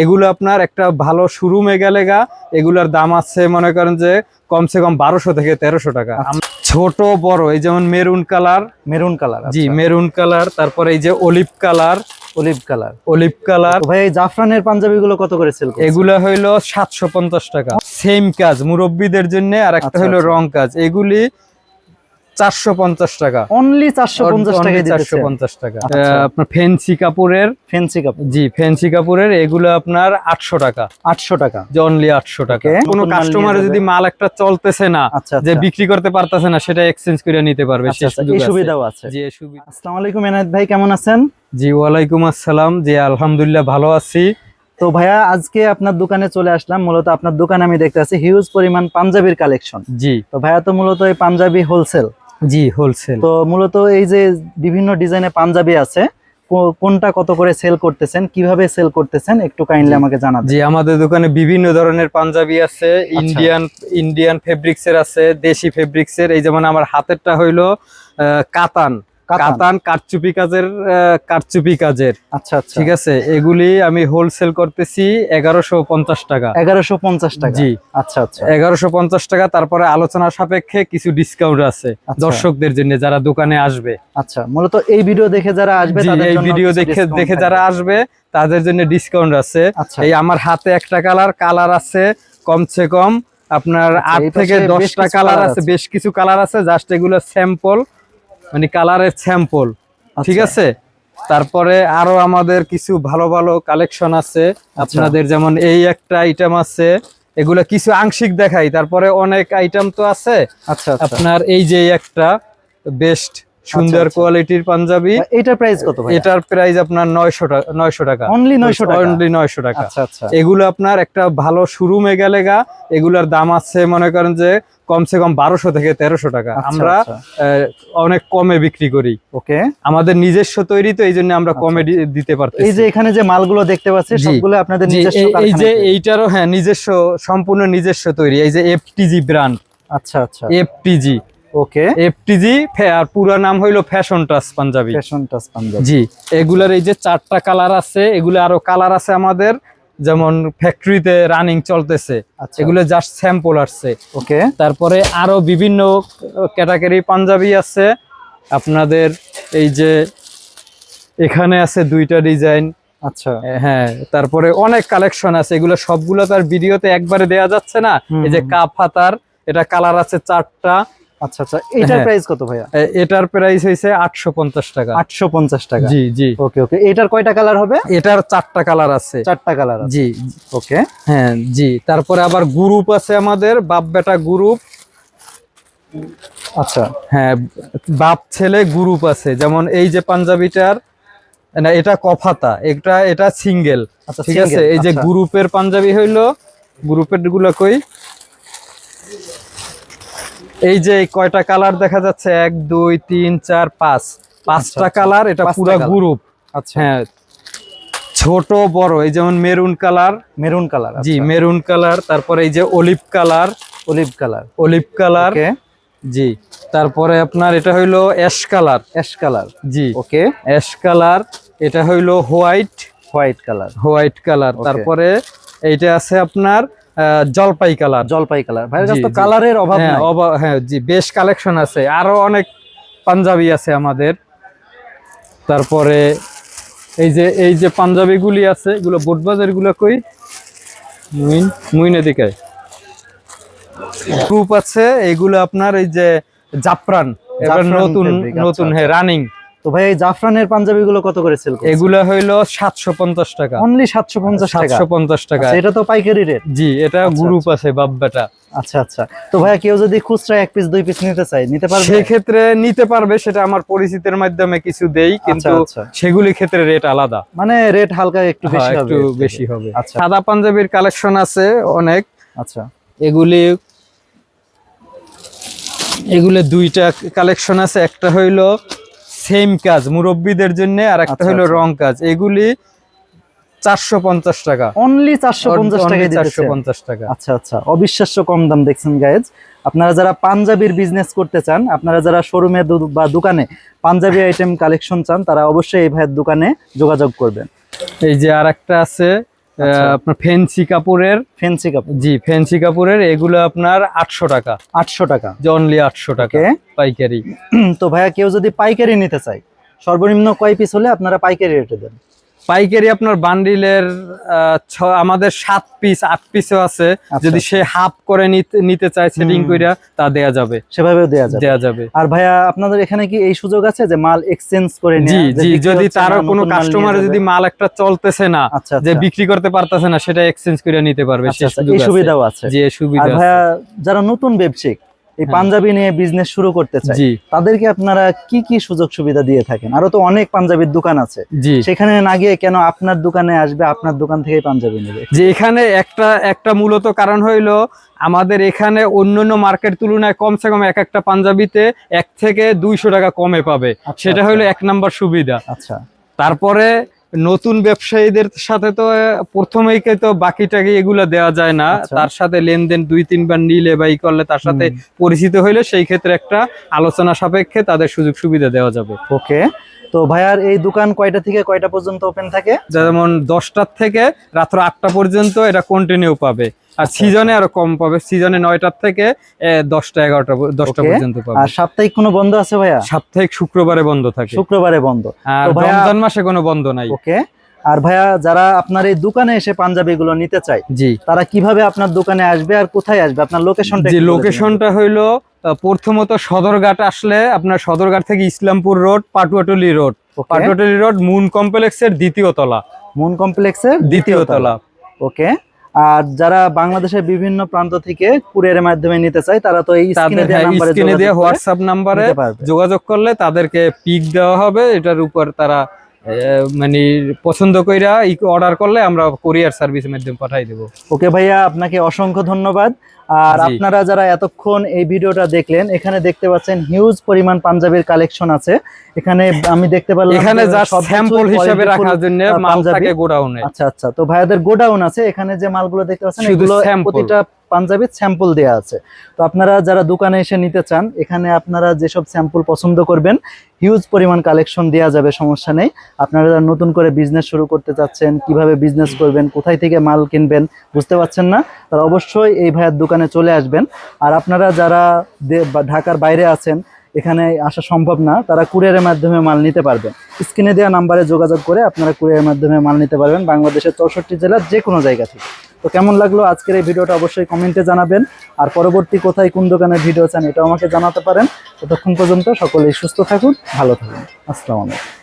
এগুলো আপনার একটা ভালো শোরুমে গেলে গা এগুলোর দাম আছে মনে করেন যে কমসে কম বারোশো থেকে তেরোশো টাকা। আচ্ছা। ছোট বড় এই যেমন মেরুন কালার মেরুন কালার জি মেরুন কালার তারপরে এই যে olive colour olive colour olive colour ভাই জাফরানের পাঞ্জাবি গুলো কত করে সেল এগুলা হইল সাতশো পঞ্চাশ টাকা। সেম কাজ মুরব্বীদের জন্য আর একটা আচ্ছা, হইল আচ্ছা। রং কাজ। এগুলি চারশো পঞ্চাশ টাকা। অনলি চারশো পঞ্চাশ টাকা চারশো পঞ্চাশ টাকা। আপনার ফেন্সি কাপড়ের ফেন্সি কাপড়। জি ফেন্সি কাপড়ের এগুলো আপনার আটশো টাকা। আটশো টাকা। অনলি আটশো টাকা। কোনো মাল কাস্টমার যদি মাল একটা চলতেছে না আচ্ছা যে আচ্ছা। বিক্রি করতে পারতেছে না সেটা এক্সচেঞ্জ করে নিতে পারবে। আচ্ছা, এই সুবিধাও আছে। জি সুবিধা আসসালামু আলাইকুম এনায়েত ভাই কেমন আছেন? জি ওয়ালাইকুম আসসালাম। জি আলহামদুলিল্লাহ ভালো আছি। তো ভাইয়া আজকে আপনার দোকানে চলে আসলাম। মূলত আপনার দোকানে আমি দেখতে আছি হিউজ পরিমাণ পাঞ্জাবির কালেকশন জি। তো ভাইয়া তো মূলত এই পাঞ্জাবি হোলসেল জি হোলসেল তো মূলত এই যে বিভিন্ন ডিজাইনে পাঞ্জাবি আছে কোনটা কত করে সেল করতেছেন কীভাবে সেল করতেছেন একটু কাইন্ডলি আমাকে জানাবেন। জি আমাদের দোকানে বিভিন্ন ধরনের পাঞ্জাবি আছে ইন্ডিয়ান ইন্ডিয়ান ফেব্রিক্সের আছে দেশি ফেব্রিক্সের এই যেমন আমার হাতেরটা হইল আহ, কাতান। কাতান। কারচুপি কাজের কারচুপি কাজের। আচ্ছা আচ্ছা। ঠিক আছে এগুলি আমি হোলসেল করতেছি এগারোশো পঞ্চাশ টাকা। এগারোশো পঞ্চাশ টাকা। জি। আচ্ছা আচ্ছা। এগারোশো পঞ্চাশ টাকা তারপরে আলোচনা সাপেক্ষে কিছু ডিসকাউন্ট আছে আচ্ছা। দর্শকদের জন্য যারা দোকানে আসবে। আচ্ছা মূলত এই ভিডিও দেখে যারা আসবে এই ভিডিও দেখে দেখে যারা আসবে তাদের জন্য ডিসকাউন্ট আছে। আচ্ছা। এই আমার হাতে একটা কালার কালার আছে কমসে কম আপনার আচ্ছা, আট থেকে দশটা কালার আছে। বেশ কিছু কালার আছে জাস্ট এগুলো স্যাম্পল মানে কালারের স্যাম্পল ঠিক আচ্ছা। আছে? তারপরে আরও আমাদের কিছু ভালো ভালো কালেকশন আছে। আচ্ছা। আপনাদের যেমন এই একটা আইটেম আছে এগুলা কিছু আংশিক দেখাই। তারপরে অনেক আইটেম তো আছে। আচ্ছা আচ্ছা। আপনার এই যে একটা বেস্ট সুন্দর আচ্ছা। কোয়ালিটির পাঞ্জাবি। এটার প্রাইস কত ভাই এটার প্রাইস আপনার নয়শো টাকা নয়শো টাকা। অনলি নয়শো টাকা? অনলি নয়শো টাকা। আচ্ছা আচ্ছা। এগুলো আপনার একটা ভালো শোরুমে গেলে গা এগুলোর দাম আছে মনে করেন যে কমসে কম বারোশো থেকে তেরোশো টাকা। আচ্ছা, আমরা আচ্ছা। অনেক কমে বিক্রি করি। ওকে। আমাদের নিজস্ব তৈরি তো এই জন্য আমরা কমে দিতে পারতেছি। এই যে এখানে যে মালগুলো দেখতে পাচ্ছি জি। সবগুলো আপনাদের নিজস্ব এই- এই যে এইটারও হ্যাঁ নিজস্ব সম্পূর্ণ নিজস্ব তৈরি। এই যে এফটিজি ব্র্যান্ড আচ্ছা আচ্ছা। এফটিজি ওকে এফটিজি আর পুরো নাম হইল Fashion Touch Panjabi Fashion Touch Panjabi জি এগুলার এই যে চারটা কালার আছে এগুলো আরও কালার আছে আমাদের যেমন ফ্যাক্টরিতে রানিং চলতেছে। আচ্ছা। এগুলো জাস্ট স্যাম্পল আসছে। ওকে তারপরে আরও বিভিন্ন ক্যাটাগরি পাঞ্জাবি আছে। আপনাদের এই যে এখানে আছে দুইটা ডিজাইন আচ্ছা। হ্যাঁ তারপরে অনেক কালেকশন আছে। এগুলো সবগুলো তার ভিডিওতে একবারে দেয়া যাচ্ছে না। এই যে কাপ হাতার এটা কালার আছে চারটা। আচ্ছা আচ্ছা এটার হ্যাঁ। প্রাইস কত ভাইয়া? এটার প্রাইস আটশো পঞ্চাশ টাকা। আটশো পঞ্চাশ টাকা। জি জি। ওকে ওকে এটার কয়টা কালার হবে? এটার চারটা কালার আছে। চারটা কালার আছে। জি ওকে। হ্যাঁ জি তারপরে আবার গ্রুপ আছে আমাদের বাপ বেটা গ্রুপ আচ্ছা। হ্যাঁ বাপ ছেলে গ্রুপ আছে যেমন এই যে পাঞ্জাবিটার না এটা কফাতা এটা এটা সিঙ্গেল আচ্ছা ঠিক আছে? এই যে আচ্ছা। গ্রুপের পাঞ্জাবি হইল গ্রুপেরগুলো কই? এই যে কয়টা কালার দেখা যাচ্ছে? এক দুই তিন চার পাঁচ। পাঁচটা আচ্ছা। কালার এটা পুরো গ্রুপ। আচ্ছা। হ্যাঁ। ছোট বড় এই যেমন মেরুন কালার। মেরুন কালার জি মেরুন কালার তারপরে এই যে olive colour. Olive colour. Olive colour. জি তারপরে আপনার এটা হইল অ্যাশ কালার। Ash colour. জি। ওকে। অ্যাশ কালার এটা হইল white. White colour. White colour. তারপরে এইটা আছে আপনার জলপাই কালার। জলপাই কালার। ভাইয়ের কাছে তো কালারের অভাব হ্যাঁ নাই? হ্যাঁ জি বেশ কালেকশন আছে। আরও অনেক পাঞ্জাবি আছে আমাদের। তারপরে এই যে এই যে পাঞ্জাবিগুলি আছে এগুলো বোটবাজারগুলো কই? মুইন মুইন এদিকে। গ্রুপ আছে এগুলো আপনার এই যে জাফরান এবার নতুন আচ্ছা, নতুন আচ্ছা। হ্যাঁ রানিং। তো ভাই এই জাফরানের পাঞ্জাবি গুলো কত করে সেল করছেন? এগুলো হইল সাতশো পঞ্চাশ টাকা। অনলি সাতশো পঞ্চাশ টাকা? সাতশো পঞ্চাশ টাকা। আচ্ছা, এটা তো পাইকারি রেট জি এটা আচ্ছা, গ্রুপ আছে বাব্বাটা আচ্ছা আচ্ছা। তো ভাইয়া কেউ যদি খুচরা এক পিস দুই পিস নিতে চায় নিতে পারবে? সেক্ষেত্রে নিতে পারবে সেটা আমার পরিচিতের মাধ্যমে কিছু দেই কিন্তু আচ্ছা। সেগুলি ক্ষেত্রে রেট আলাদা। মানে রেট হালকা একটু হ্যাঁ, বেশি হবে একটু বেশি হবে। আচ্ছা। সাদা পাঞ্জাবির কালেকশন আছে অনেক। আচ্ছা। এগুলি এগুলো দুইটা কালেকশন আছে। একটা হইল সেম কাজ মুরব্বীদের জন্য আর একটা আচ্ছা, হইল আচ্ছা। রং কাজ। এগুলি চারশো পঞ্চাশ টাকা। অনলি চারশো পঞ্চাশ টাকা চারশো পঞ্চাশ টাকা। আচ্ছা আচ্ছা। অবিশ্বাস্য কম দাম দেখছেন গাইজ আপনারা যারা পাঞ্জাবির বিজনেস করতে চান আপনারা যারা শোরুমে বা দোকানে পাঞ্জাবি আইটেম কালেকশন চান তারা অবশ্যই এই ভাইয়ের দোকানে যোগাযোগ করবেন। এই যে আর একটা আছে। আপনার ফেন্সি কাপড়ের ফেন্সি কাপড়। জি ফেন্সি কাপড়ের এগুলো আপনার আটশো টাকা। আটশো টাকা। জনলি আটশো টাকা পাইকারি। তো ভাইয়া কেউ যদি পাইকারি নিতে চায় সর্বনিম্ন কয় পিস হলে আপনারা পাইকারি রেটে দেন? পাইকারি আপনার বান্ডিলের আমাদের সাত পিস আট পিসও আছে। আচ্ছা। যদি সে হাফ করে নিতে চায় সেটিং। কইরা তা দেয়া যাবে। সেভাবেও দেওয়া যাবে। দেয়া যাবে। আর ভাইয়া আপনাদের এখানে কি এই সুযোগ আছে যে মাল এক্সচেঞ্জ করে জি জি যদি তারও কোনো কাস্টমার যদি মাল একটা চলতেছে না আচ্ছা যে আচ্ছা। বিক্রি করতে পারতেছে না সেটা এক্সচেঞ্জ করে নিতে পারবে আচ্ছা, আচ্ছা, এই সুবিধাও আছে। জি এই সুবিধা ভাইয়া যারা নতুন ব্যবসায়িক এই হ্যাঁ। পাঞ্জাবি নিয়ে বিজনেস শুরু করতে চায় তাদেরকে আপনারা কি কি সুযোগ সুবিধা দিয়ে থাকেন? আরও তো অনেক পাঞ্জাবির দোকান আছে। সেখানে না গিয়ে কেন আপনার দোকানে আসবে আপনার দোকান থেকে পাঞ্জাবি নেবে? যে এখানে একটা একটা মূলত কারণ হইল আমাদের এখানে অন্যান্য মার্কেট তুলনায় কমসে কম এক একটা পাঞ্জাবিতে এক থেকে দুইশো টাকা কমে পাবে। আচ্ছা, সেটা আচ্ছা। হলো এক নাম্বার সুবিধা। আচ্ছা। তারপরে নতুন ব্যবসায়ীদের সাথে তো প্রথমেই তো বাকি এগুলা এগুলো দেওয়া যায় না। আচ্ছা। তার সাথে লেনদেন দুই তিনবার নিলে বা ই করলে তার সাথে পরিচিত হইলে সেই ক্ষেত্রে একটা আলোচনা সাপেক্ষে তাদের সুযোগ সুবিধা দেওয়া যাবে। ওকে। তো ভাইয়ার এই দোকান কয়টা থেকে কয়টা পর্যন্ত ওপেন থাকে? যেমন দশটার থেকে রাত্র আটটা পর্যন্ত এটা কন্টিনিউ পাবে। আর আচ্ছা, সিজনে আরও কম পাবে। সিজনে নয়টার থেকে দশটা এগারোটা দশটা পর্যন্ত পাবে। আর সাপ্তাহিক কোনো বন্ধ আছে ভাইয়া? সাপ্তাহিক শুক্রবারে বন্ধ থাকে। শুক্রবারে বন্ধ। আর রমজান মাসে কোনো বন্ধ নাই। ওকে। আর ভাইয়া যারা আপনার এই দোকানে এসে পাঞ্জাবি গুলো নিতে চায় জি। তারা কীভাবে আপনার দোকানে আসবে আর কোথায় আসবে? আপনার লোকেশনটা লোকেশনটা হইল প্রথমত সদরঘাট আসলে আপনার সদরঘাট থেকে Islampur road Patuatuli road. Patuatuli road Moon কমপ্লেক্সের দ্বিতীয় তলা। মুন কমপ্লেক্সের দ্বিতীয় তলা। ওকে। আর যারা বাংলাদেশের বিভিন্ন প্রান্ত থেকে কুরিয়ারের মাধ্যমে নিতে চায় তারা তো এই স্ক্রিনে দেওয়া নাম্বারে স্ক্রিনে দিয়ে হোয়াটসঅ্যাপ নাম্বারে যোগাযোগ করলে তাদেরকে পিক দেওয়া হবে এটার উপর তারা মানে পছন্দ কইরা অর্ডার করলে আমরা কোরিয়ার সার্ভিসের মাধ্যমে পাঠাই দেবো। ওকে ভাইয়া আপনাকে অসংখ্য ধন্যবাদ। আর আপনারা যারা এতক্ষণ এই ভিডিওটা দেখলেন এখানে দেখতে পাচ্ছেন হিউজ পরিমাণ পাঞ্জাবির কালেকশন আছে। এখানে আমি দেখতে পারলাম এখানে যে স্যাম্পল হিসেবে রাখার জন্য মাল। থাকে গোডাউনে আচ্ছা আচ্ছা। তো ভাইয়াদের গোডাউন আছে। এখানে যে মালগুলো দেখতে পাচ্ছেন এগুলো প্রতিটা পাঞ্জাবির স্যাম্পল দেয়া আছে। তো আপনারা যারা দোকানে এসে নিতে চান, এখানে আপনারা যেসব স্যাম্পল পছন্দ করবেন হিউজ পরিমাণ কালেকশন দেওয়া যাবে, সমস্যা নেই। আপনারা যারা নতুন করে বিজনেস শুরু করতে চাচ্ছেন, কীভাবে বিজনেস করবেন, কোথায় থেকে মাল কিনবেন, বুঝতে পারছেন না? তারা অবশ্যই এই ভাইয়ের দোকানে চলে আসবেন। আর আপনারা যারা ঢাকার বাইরে আছেন, এখানে আসা সম্ভব না, তারা কুরিয়ারের মাধ্যমে মাল নিতে পারবেন। স্ক্রিনে দেওয়া নাম্বারে যোগাযোগ করে আপনারা কুরিয়ারের মাধ্যমে মাল নিতে পারবেন। বাংলাদেশের চৌষট্টি জেলার যে কোনো জায়গা থেকে। তো কেমন লাগল আজকের এই ভিডিওটা অবশ্যই কমেন্টে জানাবেন। আর পরবর্তী কোথায় কোন দোকানের ভিডিও চান এটাও আমাকে জানাতে পারেন। ততক্ষণ পর্যন্ত সকলেই সুস্থ থাকুন, ভালো থাকুন। আসসালামু আলাইকুম।